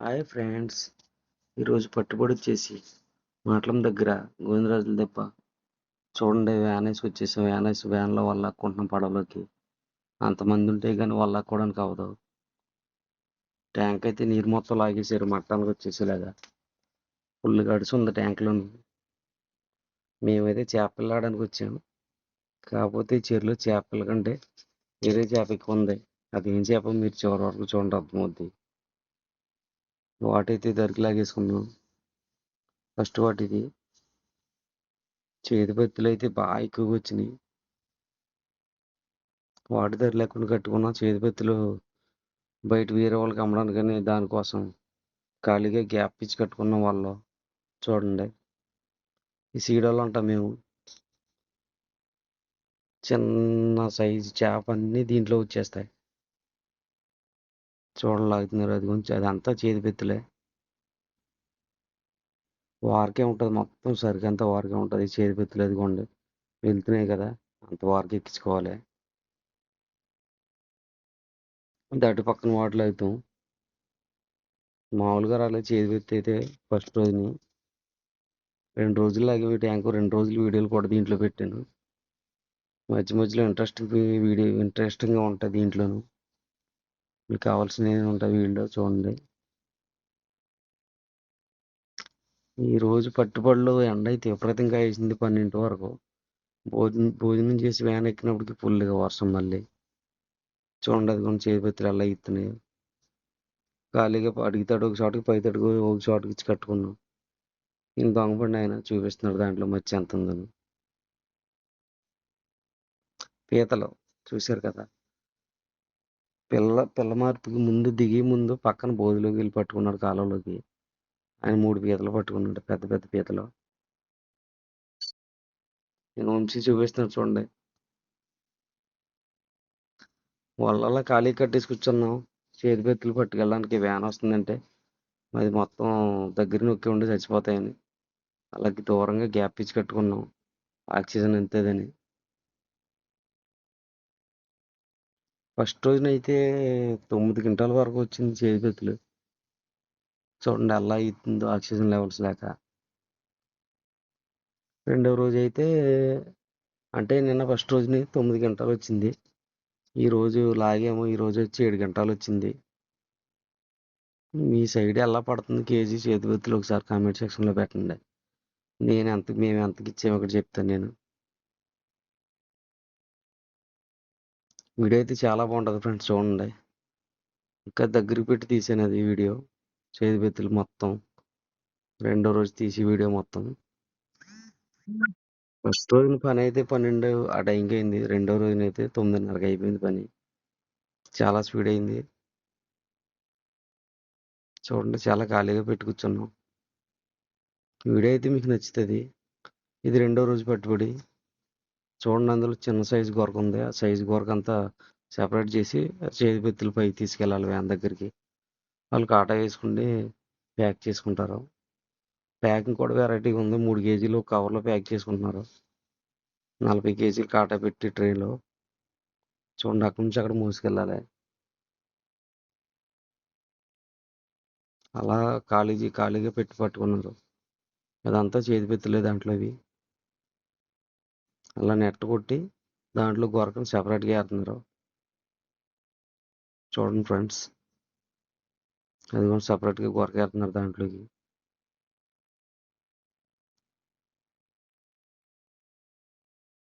Hi friends. ఈరోజు పట్టుబడి వచ్చేసి మాటలం దగ్గర గోవిందరాజుల దెబ్బ. చూడండి వ్యాన్ వేసి వచ్చేసాం వ్యాన్ వేసి వ్యాన్లో వాళ్ళకుంటున్నాం పడవలోకి అంతమంది ఉంటే కానీ వాళ్ళకోవడానికి అవ్వదు ట్యాంక్ అయితే నీరు మొత్తం లాగేసారు మట్టానికి వచ్చేసేలాగా ఫుల్ గడిచి ఉంది ట్యాంక్లోని. మేమైతే చేపలు ఆడడానికి వచ్చాము కాకపోతే చెరువులో చేపల కంటే వేరే చేప ఎక్కువ ఉంది. అది ఏం చేప మీరు చివరి వరకు చూడండి అర్థమవుద్ది. వాటైతే దరికి లాగేసుకున్నాం ఫస్ట్ వాటిది చేతిపత్తులు అయితే బాగా ఎక్కువగా వచ్చినాయి. వాటి ధర లేకుండా కట్టుకున్నాం. చేతిపత్తులు బయట వేరే వాళ్ళకి అమ్మడానికని దానికోసం ఖాళీగా గ్యాప్ ఇచ్చి కట్టుకున్నాం వాళ్ళు చూడండి. ఈ సీడలు అంటాం మేము. చిన్న సైజు చేప అన్నీ దీంట్లో వచ్చేస్తాయి. చూడలాగుతున్నారు అది గురించి అదంతా చేతి వారికే ఉంటుంది మొత్తం సరికంతా వారికే ఉంటుంది. చేతి అదిగోండి. వెళ్తున్నాయి కదా అంత వారికి ఎక్కించుకోవాలి. దట్టు పక్కన వాటిలో అవుతాం మామూలుగా రాలేదు చేతి అయితే ఫస్ట్ రోజుని. రెండు రోజులు లాగే ట్యాంకు రెండు రోజులు వీడియోలు కూడా దీంట్లో పెట్టాను. మధ్య మధ్యలో ఇంట్రెస్టింగ్ వీడియో ఇంట్రెస్టింగ్గా ఉంటుంది దీంట్లోనూ. మీకు కావాల్సినవి ఉంటాయి వీడియో చూడండి. ఈరోజు పట్టుబడులు ఎండ అయితే విపరీతంగా వేసింది పన్నెండు వరకు. భోజనం భోజనం చేసి వ్యాన్ ఎక్కినప్పటికి ఫుల్గా వర్షం మళ్ళీ. చూడండి అది కొన్ని చేతిపెత్తులు అలా ఇస్తున్నాయి ఖాళీగా అడుగుతాడు ఒక షాట్కి పై తడుగు ఒక షాట్కి ఇచ్చి కట్టుకున్నాం. నేను దొంగపడి ఆయన చూపిస్తున్నాడు దాంట్లో మచ్చి ఎంత ఉందని. పీతలు చూశారు కదా. పిల్ల పిల్ల మార్పుకి ముందు దిగి ముందు పక్కన బోధిలోకి వెళ్ళి పట్టుకున్నాడు కాలంలోకి ఆయన మూడు పీతలు పట్టుకున్నాడు పెద్ద పెద్ద పీతలు. నేను ఉంచి చూపిస్తున్నాను చూడండి. వాళ్ళ ఖాళీ కట్టేసి కూర్చున్నాం. చేతి పెత్తులు పట్టుకెళ్ళడానికి వ్యాన్ వస్తుందంటే అది మొత్తం దగ్గర నొక్కి ఉండి చచ్చిపోతాయని. అలాగే దూరంగా గ్యాప్ ఇచ్చి కట్టుకున్నాం. ఆక్సిజన్ ఎంతదని. ఫస్ట్ రోజునైతే తొమ్మిది గంటల వరకు వచ్చింది చేతిపెత్తులు చూడండి ఎలా అవుతుందో ఆక్సిజన్ లెవెల్స్ లేక రెండవ రోజు అయితే అంటే నిన్న ఫస్ట్ రోజుని తొమ్మిది గంటలు వచ్చింది. ఈరోజు లాగేమో ఈ రోజు వచ్చి ఏడు గంటలు వచ్చింది. మీ సైడ్ ఎలా పడుతుంది కేజీ చేతిపెత్తులు ఒకసారి కామెంట్ సెక్షన్లో పెట్టండి. నేను ఎంత మేము ఎంతకి ఇచ్చాము ఒకటి చెప్తాను నేను. వీడియో అయితే చాలా బాగుంటుంది ఫ్రెండ్స్ చూడండి. ఇంకా దగ్గరికి పెట్టి తీసాను అది వీడియో. చేతి బెత్తులు మొత్తం. రెండో రోజు తీసి వీడియో మొత్తం. ఫస్ట్ రోజున పని అయితే పన్నెండు ఆ టైంకి అయింది. రెండో రోజున అయితే తొమ్మిదిన్నరకి అయిపోయింది పని. చాలా స్పీడ్ అయింది. చూడండి చాలా ఖాళీగా పెట్టుకున్నాం వీడియో అయితే మీకు నచ్చుతుంది. ఇది రెండో రోజు పట్టుబడి. చూడండి అందులో చిన్న సైజు గొరక ఉంది. ఆ సైజు గొరక అంతా సెపరేట్ చేసి చేతి బెత్తులు పైకి తీసుకెళ్ళాలి వ్యాన్ దగ్గరికి. వాళ్ళు కాటా వేసుకుని ప్యాక్ చేసుకుంటారు. ప్యాకింగ్ కూడా వెరైటీగా ఉంది. మూడు కేజీలు కవర్లో ప్యాక్ చేసుకుంటున్నారు. నలభై కేజీలు కాటా పెట్టి ట్రైలో. చూడండి అక్కడి నుంచి అక్కడ మోసుకెళ్ళాలి. అలా ఖాళీ ఖాళీగా పెట్టి పట్టుకున్నారు. అదంతా చేతి బెత్తులే దాంట్లో అవి. అలా నెట్ కొట్టి దాంట్లో గొరకను సెపరేట్గా వేస్తున్నారు చూడండి ఫ్రెండ్స్ అది కూడా సపరేట్గా గొరక వేస్తున్నారు దాంట్లోకి.